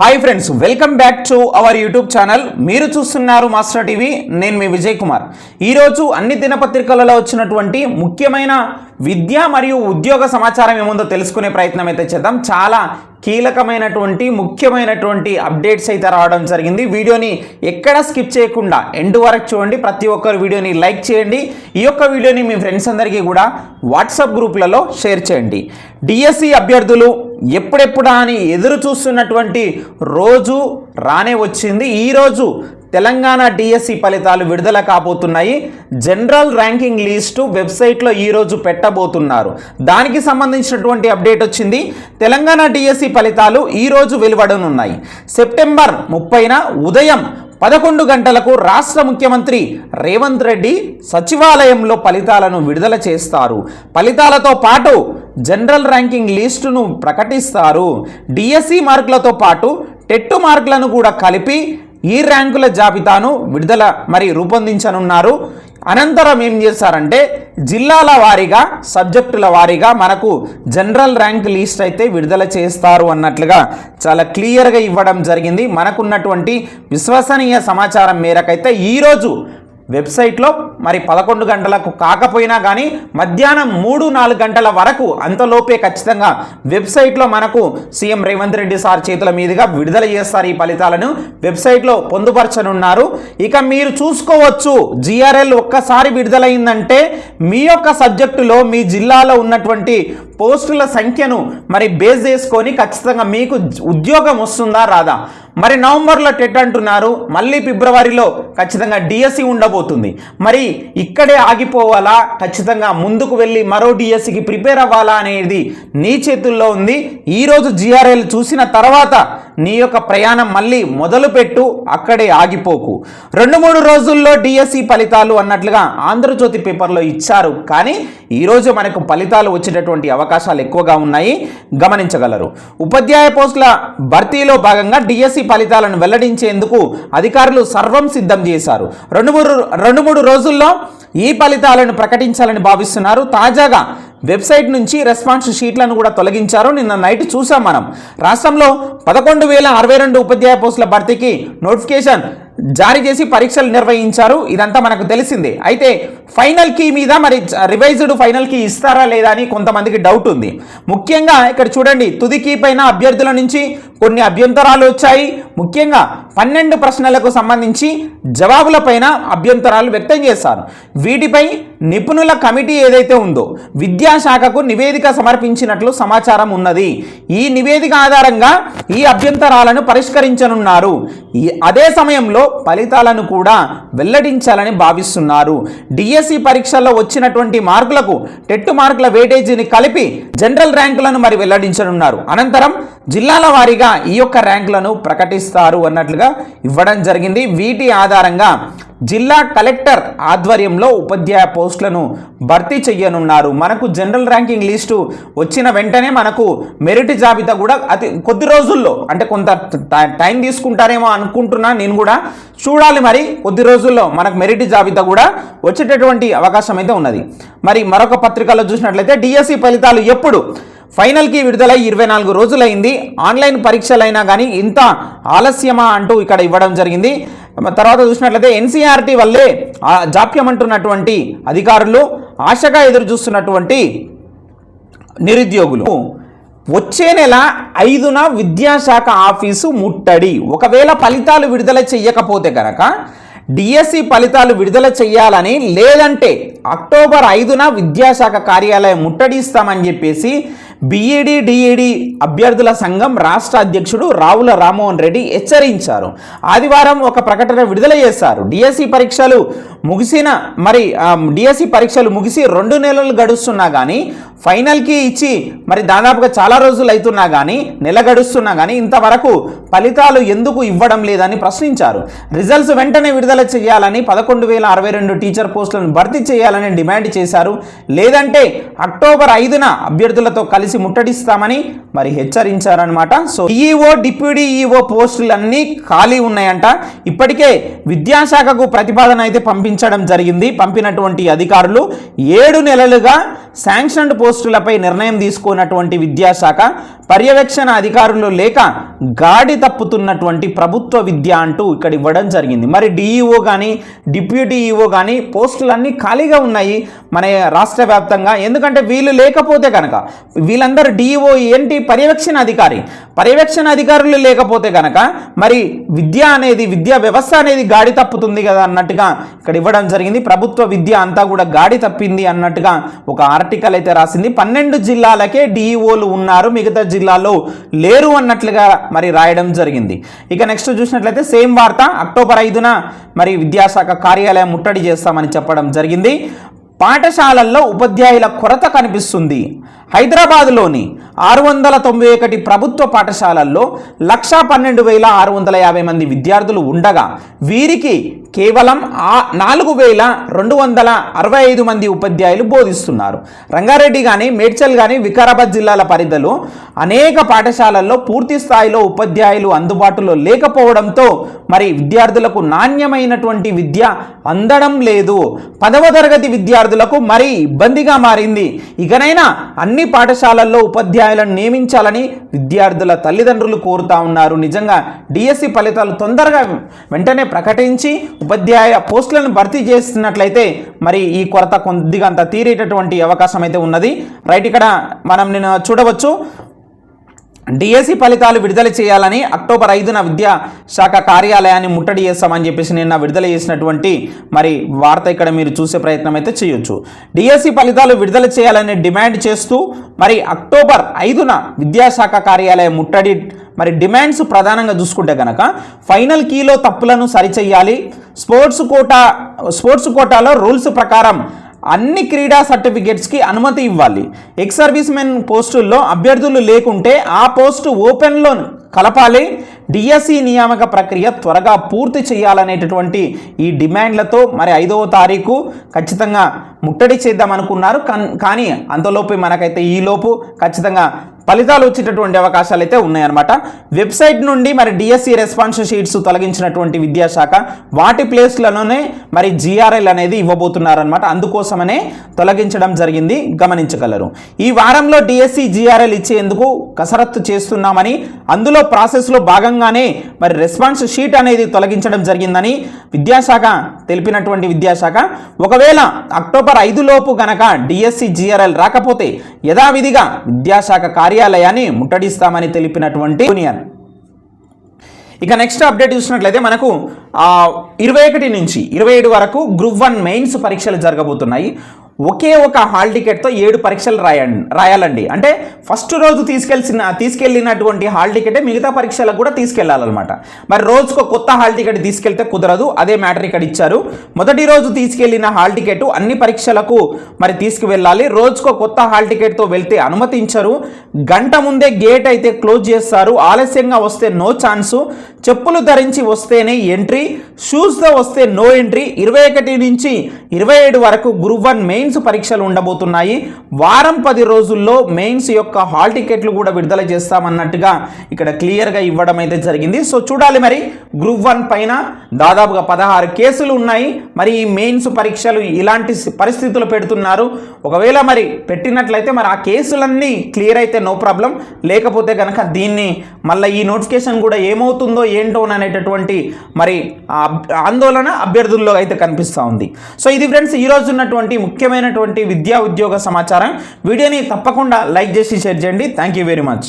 Hi friends welcome back to our YouTube channel. మీరు చూస్తున్నారు master TV నేను మీ విజయ్ కుమార్. ఈరోజు అన్ని దినపత్రికలలో వచ్చినటువంటి ముఖ్యమైన విద్య మరియు ఉద్యోగ సమాచారం ఏముందో తెలుసుకునే ప్రయత్నం అయితే చేద్దాం. చాలా కీలకమైనటువంటి ముఖ్యమైనటువంటి అప్డేట్స్ అయితే రావడం జరిగింది. వీడియోని ఎక్కడ స్కిప్ చేయకుండా ఎండ్ వరకు చూడండి. ప్రతి ఒక్కరు వీడియోని లైక్ చేయండి. ఈ యొక్క వీడియోని మీ ఫ్రెండ్స్ అందరికీ కూడా వాట్సాప్ గ్రూప్లలో షేర్ చేయండి. డిఎస్సి అభ్యర్థులు ఎప్పుడెప్పుడా అని ఎదురు చూస్తున్నటువంటి రోజు రానే వచ్చింది. ఈరోజు తెలంగాణ డిఎస్సి ఫలితాలు విడుదల కాబోతున్నాయి. జనరల్ ర్యాంకింగ్ లిస్టు వెబ్సైట్లో ఈరోజు పెట్టబోతున్నారు. దానికి సంబంధించినటువంటి అప్డేట్ వచ్చింది. తెలంగాణ డిఎస్సి ఫలితాలు ఈరోజు వెలువడనున్నాయి. సెప్టెంబర్ ముప్పైన ఉదయం పదకొండు గంటలకు రాష్ట్ర ముఖ్యమంత్రి రేవంత్ రెడ్డి సచివాలయంలో ఫలితాలను విడుదల చేస్తారు. ఫలితాలతో పాటు జనరల్ ర్యాంకింగ్ లిస్టును ప్రకటిస్తారు. డిఎస్సి మార్కులతో పాటు టెట్టు మార్కులను కూడా కలిపి ఈ ర్యాంకుల జాబితాను విడుదల మరి రూపొందించనున్నారు. అనంతరం ఏం చేస్తారంటే జిల్లాల వారీగా సబ్జెక్టుల వారీగా మనకు జనరల్ ర్యాంక్ లిస్ట్ అయితే విడుదల చేస్తారు అన్నట్లుగా చాలా క్లియర్గా ఇవ్వడం జరిగింది. మనకున్నటువంటి విశ్వసనీయ సమాచారం మేరకైతే ఈరోజు వెబ్సైట్లో మరి పదకొండు గంటలకు కాకపోయినా కానీ మధ్యాహ్నం మూడు నాలుగు గంటల వరకు అంతలోపే ఖచ్చితంగా వెబ్సైట్లో మనకు సీఎం రేవంత్ రెడ్డి సార్ చేతుల మీదుగా విడుదల చేస్తారు ఈ ఫలితాలను. వెబ్సైట్లో పొందుపరచనున్నారు. ఇక మీరు చూసుకోవచ్చు జిఆర్ఎల్ ఒక్కసారి విడుదలైందంటే మీ యొక్క సబ్జెక్టులో మీ జిల్లాలో ఉన్నటువంటి పోస్టుల సంఖ్యను మరి బేస్ చేసుకొని ఖచ్చితంగా మీకు ఉద్యోగం వస్తుందా రాదా? మరి నవంబర్లో టెట్ అంటున్నారు. మళ్ళీ ఫిబ్రవరిలో ఖచ్చితంగా డిఎస్సి ఉండబోతుంది. మరి ఇక్కడే ఆగిపోవాలా? ఖచ్చితంగా ముందుకు వెళ్ళి మరో డిఎస్సికి ప్రిపేర్ అవ్వాలా అనేది నీ చేతుల్లో ఉంది. ఈరోజు జిఆర్ఎల్ చూసిన తర్వాత నీ యొక్క ప్రయాణం మళ్ళీ మొదలుపెట్టు అక్కడే ఆగిపోకు. రెండు మూడు రోజుల్లో డిఎస్సి ఫలితాలు అన్నట్లుగా ఆంధ్రజ్యోతి పేపర్లో ఇచ్చారు. కానీ ఈరోజు మనకు ఫలితాలు వచ్చేటటువంటి అవకాశాలు ఎక్కువగా ఉన్నాయి. గమనించగలరు. ఉపాధ్యాయ పోస్టుల భర్తీలో భాగంగా డిఎస్సి ఫలితాలను వెల్లడించేందుకు అధికారులు సర్వం సిద్ధం చేశారు. రెండు మూడు రెండు మూడు రోజుల్లో ఈ ఫలితాలను ప్రకటించాలని భావిస్తున్నారు. తాజాగా వెబ్సైట్ నుంచి రెస్పాన్స్ షీట్లను కూడా తొలగించారు. నిన్న నైట్ చూసాం మనం. రాష్ట్రంలో పదకొండు వేల అరవై రెండు ఉపాధ్యాయ పోస్టుల భర్తీకి నోటిఫికేషన్ జారీ చేసి పరీక్షలు నిర్వహించారు. ఇదంతా మనకు తెలిసిందే. అయితే ఫైనల్ కీ మీద మరి రివైజ్డ్ ఫైనల్ కీ ఇస్తారా లేదా అని కొంతమందికి డౌట్ ఉంది. ముఖ్యంగా ఇక్కడ చూడండి తుది కీ పైన అభ్యర్థుల నుంచి కొన్ని అభ్యంతరాలు వచ్చాయి. ముఖ్యంగా పన్నెండు ప్రశ్నలకు సంబంధించి జవాబులపైన అభ్యంతరాలు వ్యక్తం చేశారు. వీటిపై నిపుణుల కమిటీ ఏదైతే ఉందో విద్యాశాఖకు నివేదిక సమర్పించినట్లు సమాచారం ఉన్నది. ఈ నివేదిక ఆధారంగా ఈ అభ్యంతరాలను పరిష్కరించనున్నారు. ఈ అదే సమయంలో ఫలితాలను కూడా వెల్లడించాలని భావిస్తున్నారు. డిఎస్సి పరీక్షల్లో వచ్చినటువంటి మార్కులకు టెట్టు మార్కుల వేటేజీని కలిపి జనరల్ ర్యాంకులను మరి వెల్లడించనున్నారు. అనంతరం జిల్లాల వారీగా ఈ యొక్క ర్యాంకులను ప్రకటిస్తారు అన్నట్లుగా ఇవ్వడం జరిగింది. వీటి ఆధారంగా జిల్లా కలెక్టర్ ఆధ్వర్యంలో ఉపాధ్యాయ పోస్టులను భర్తీ చేయనున్నారు. మనకు జనరల్ ర్యాంకింగ్ లిస్టు వచ్చిన వెంటనే మనకు మెరిట్ జాబితా కూడా అతి కొద్ది రోజుల్లో అంటే కొంత టై- టైం తీసుకుంటారేమో అనుకుంటున్నా నేను కూడా. చూడాలి మరి కొద్ది రోజుల్లో మనకు మెరిట్ జాబితా కూడా వచ్చేటటువంటి అవకాశం అయితే ఉన్నది. మరి మరొక పత్రికలో చూసినట్లయితే డిఎస్సి ఫలితాలు ఎప్పుడు ఫైనల్కి విడుదలై ఇరవై నాలుగు రోజులైంది. ఆన్లైన్ పరీక్షలైనా కానీ ఇంత ఆలస్యమా అంటూ ఇక్కడ ఇవ్వడం జరిగింది. తర్వాత చూసినట్లయితే ఎన్సీఆర్టీ వల్లే జాప్యమంటున్నటువంటి జాప్యం అంటున్నటువంటి అధికారులు ఆశగా ఎదురు చూస్తున్నటువంటి నిరుద్యోగులు. వచ్చే నెల ఐదున విద్యాశాఖ ఆఫీసు ముట్టడి. ఒకవేళ ఫలితాలు విడుదల చెయ్యకపోతే కనుక డిఎస్సి ఫలితాలు విడుదల చేయాలని లేదంటే అక్టోబర్ ఐదున విద్యాశాఖ కార్యాలయం ముట్టడిస్తామని చెప్పేసి బిఈడి డిఈడి అభ్యర్థుల సంఘం రాష్ట్ర అధ్యక్షుడు రావుల రామ్మోహన్ రెడ్డి హెచ్చరించారు. ఆదివారం ఒక ప్రకటన విడుదల చేశారు. డిఎస్సి పరీక్షలు ముగిసిన మరి డిఎస్సి పరీక్షలు ముగిసి రెండు నెలలు గడుస్తున్నా కానీ ఫైనల్కి ఇచ్చి మరి దాదాపుగా చాలా రోజులు అవుతున్నా కానీ నెల గడుస్తున్నా కానీ ఇంతవరకు ఫలితాలు ఎందుకు ఇవ్వడం లేదని ప్రశ్నించారు. రిజల్ట్స్ వెంటనే విడుదల చేయాలని పదకొండు వేల అరవై రెండు టీచర్ పోస్టులను భర్తీ చేయాలని డిమాండ్ చేశారు. లేదంటే అక్టోబర్ ఐదున అభ్యర్థులతో కలిసి ముట్టడిస్తామని మరి హెచ్చరించారనమాట సో ఈఓ డిప్యూటీ ఈఓ పోస్టులన్నీ ఖాళీ ఉన్నాయంట. ఇప్పటికే విద్యాశాఖకు ప్రతిపాదన అయితే పంపించడం జరిగింది. పంపినటువంటి అధికారులు ఏడు నెలలుగా శాంక్షన్డ్ పోస్టులపై నిర్ణయం తీసుకున్నటువంటి విద్యాశాఖ పర్యవేక్షణ అధికారులు లేక గాడి తప్పుతున్నటువంటి ప్రభుత్వ విద్య అంటూ ఇక్కడ ఇవ్వడం జరిగింది. మరి డిఈఓ కానీ డిప్యూటీ ఈఓ కానీ పోస్టులన్నీ ఖాళీగా ఉన్నాయి మన రాష్ట్ర వ్యాప్తంగా. ఎందుకంటే వీళ్ళు లేకపోతే కనుక వీళ్ళందరూ డిఈఓ ఏంటి పర్యవేక్షణ అధికారి. పర్యవేక్షణ అధికారులు లేకపోతే కనుక మరి విద్య అనేది విద్యా వ్యవస్థ అనేది గాడి తప్పుతుంది కదా అన్నట్టుగా ఇక్కడ ఇవ్వడం జరిగింది. ప్రభుత్వ విద్య అంతా కూడా గాడి తప్పింది అన్నట్టుగా ఒక ఆర్టికల్ అయితే రాసింది. పన్నెండు జిల్లాలకే డిఈఓలు ఉన్నారు. మిగతా జిల్లాలో లేరు అన్నట్లుగా మరి రాయడం జరిగింది. ఇక నెక్స్ట్ చూసినట్లయితే సేమ్ వార్త అక్టోబర్ ఐదున మరి విద్యాశాఖ కార్యాలయం ముట్టడి చేస్తామని చెప్పడం జరిగింది. పాఠశాలల్లో ఉపాధ్యాయుల కొరత కనిపిస్తుంది. హైదరాబాద్లోని ఆరు వందల తొంభై ఒకటి ప్రభుత్వ పాఠశాలల్లో లక్షా పన్నెండు వేల ఆరు వందల యాభై మంది విద్యార్థులు ఉండగా వీరికి కేవలం ఆ నాలుగు వేల రెండు వందల అరవై ఐదు మంది ఉపాధ్యాయులు బోధిస్తున్నారు. రంగారెడ్డి కానీ మేడ్చల్ కానీ వికారాబాద్ జిల్లాల పరిధిలో అనేక పాఠశాలల్లో పూర్తి స్థాయిలో ఉపాధ్యాయులు అందుబాటులో లేకపోవడంతో మరి విద్యార్థులకు నాణ్యమైనటువంటి విద్య అందడం లేదు. పదవ తరగతి విద్యార్థులు విద్యార్థులకు మరీ ఇబ్బందిగా మారింది. ఇకనైనా అన్ని పాఠశాలల్లో ఉపాధ్యాయులను నియమించాలని విద్యార్థుల తల్లిదండ్రులు కోరుతా ఉన్నారు. నిజంగా డిఎస్సి ఫలితాలు తొందరగా వెంటనే ప్రకటించి ఉపాధ్యాయ పోస్టులను భర్తీ చేస్తున్నట్లయితే మరి ఈ కొరత కొద్దిగా అంత తీరేటటువంటి అవకాశం అయితే ఉన్నది. రైట్ ఇక్కడ మనం నేను చూడవచ్చు డిఎస్సి ఫలితాలు విడుదల చేయాలని అక్టోబర్ ఐదున విద్యా శాఖ కార్యాలయాన్ని ముట్టడి చేస్తామని చెప్పేసి నిన్న విడుదల చేసినటువంటి మరి వార్త ఇక్కడ మీరు చూసే ప్రయత్నం అయితే చేయొచ్చు. డిఎస్సి ఫలితాలు విడుదల చేయాలని డిమాండ్ చేస్తూ మరి అక్టోబర్ ఐదున విద్యాశాఖ కార్యాలయం ముట్టడి మరి డిమాండ్స్ ప్రధానంగా చూసుకుంటే కనుక ఫైనల్ కీలో తప్పులను సరిచేయాలి స్పోర్ట్స్ కోటా స్పోర్ట్స్ కోటాలో రూల్స్ ప్రకారం అన్ని క్రీడా సర్టిఫికేట్స్కి అనుమతి ఇవ్వాలి. ఎక్స్ సర్వీస్ మెన్ పోస్టుల్లో అభ్యర్థులు లేకుంటే ఆ పోస్టు ఓపెన్లో కలపాలి. డిఎస్సి నియామక ప్రక్రియ త్వరగా పూర్తి చేయాలనేటటువంటి ఈ డిమాండ్లతో మరి ఐదవ తారీఖు ఖచ్చితంగా ముట్టడి చేద్దామనుకున్నారు. కానీ అంతలోపు మనకైతే ఈలోపు ఖచ్చితంగా ఫలితాలు వచ్చేటటువంటి అవకాశాలు అయితే ఉన్నాయన్నమాట. వెబ్సైట్ నుండి మరి డిఎస్సి రెస్పాన్స్ షీట్స్ తొలగించినటువంటి విద్యాశాఖ వాటి ప్లేస్లలోనే మరి జిఆర్ఎల్ అనేది ఇవ్వబోతున్నారనమాట అందుకోసమనే తొలగించడం జరిగింది. గమనించగలరు. ఈ వారంలో డిఎస్సి జిఆర్ఎల్ ఇచ్చేందుకు కసరత్తు చేస్తున్నామని అందులో ప్రాసెస్లో భాగంగానే మరి రెస్పాన్స్ షీట్ అనేది తొలగించడం జరిగిందని విద్యాశాఖ తెలిపినటువంటి విద్యాశాఖ ఒకవేళ అక్టోబర్ ఐదులోపు గనక డిఎస్సి జిఆర్ఎల్ రాకపోతే యథావిధిగా విద్యాశాఖ కార్యాలయాన్ని ముట్టడిస్తామని తెలిపినటువంటి యూనియన్. ఇక నెక్స్ట్ అప్డేట్ చూసినట్లయితే మనకు ఇరవై ఒకటి నుంచి ఇరవై ఏడు వరకు గ్రూప్ వన్ మెయిన్స్ పరీక్షలు జరగబోతున్నాయి. ఒకే ఒక హాల్ టికెట్తో ఏడు పరీక్షలు రాయండి రాయాలండి. అంటే ఫస్ట్ రోజు తీసుకెళ్ళిన తీసుకెళ్ళినటువంటి హాల్ టికెటే మిగతా పరీక్షలకు కూడా తీసుకెళ్ళాలన్నమాట. మరి రోజుకు కొత్త హాల్ టికెట్ తీసుకెళ్తే కుదరదు అదే మ్యాటర్ ఇక్కడ ఇచ్చారు. మొదటి రోజు తీసుకెళ్ళిన హాల్ టికెట్ అన్ని పరీక్షలకు మరి తీసుకువెళ్ళాలి. రోజుకో కొత్త హాల్ టికెట్తో వెళ్తే అనుమతించరు. గంట ముందే గేట్ అయితే క్లోజ్ చేస్తారు. ఆలస్యంగా వస్తే నో ఛాన్సు. చెప్పులు ధరించి వస్తేనే ఎంట్రీ. షూస్తో వస్తే నో ఎంట్రీ. ఇరవై ఒకటి నుంచి ఇరవై ఏడు వరకు గ్రూప్ వన్ మెయిన్స్ పరీక్షలు ఉండబోతున్నాయి. వారం పది రోజుల్లో మెయిన్స్ యొక్క హాల్ టికెట్లు కూడా విడుదల చేస్తామన్నట్టుగా ఇక్కడ క్లియర్గా ఇవ్వడం అయితే జరిగింది. సో చూడాలి మరి. గ్రూప్ వన్ పైన దాదాపుగా పదహారు కేసులు ఉన్నాయి. మరి ఈ మెయిన్స్ పరీక్షలు ఇలాంటి పరిస్థితులు పెడుతున్నారు. ఒకవేళ మరి పెట్టినట్లయితే మరి ఆ కేసులన్నీ క్లియర్ అయితే నో ప్రాబ్లం. లేకపోతే కనుక దీన్ని మళ్ళీ ఈ నోటిఫికేషన్ కూడా ఏమవుతుందో ఏంటో అనేటటువంటి మరి ఆందోళన అభ్యర్థుల్లో అయితే కనిపిస్తూ ఉంది. సో ఇది ఫ్రెండ్స్ ఈరోజు ఉన్నటువంటి ముఖ్యమైన ముఖ్యమైనటువంటి విద్యా ఉద్యోగ సమాచారం. వీడియోని తప్పకుండా లైక్ చేసి షేర్ చేయండి. Thank you very much